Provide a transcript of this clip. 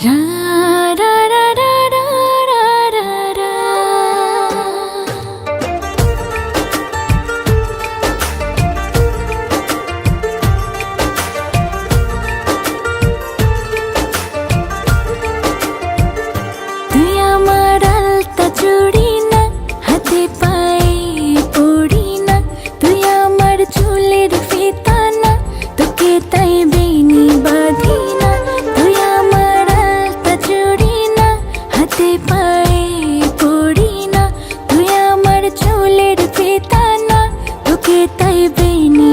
让。তাই বেনি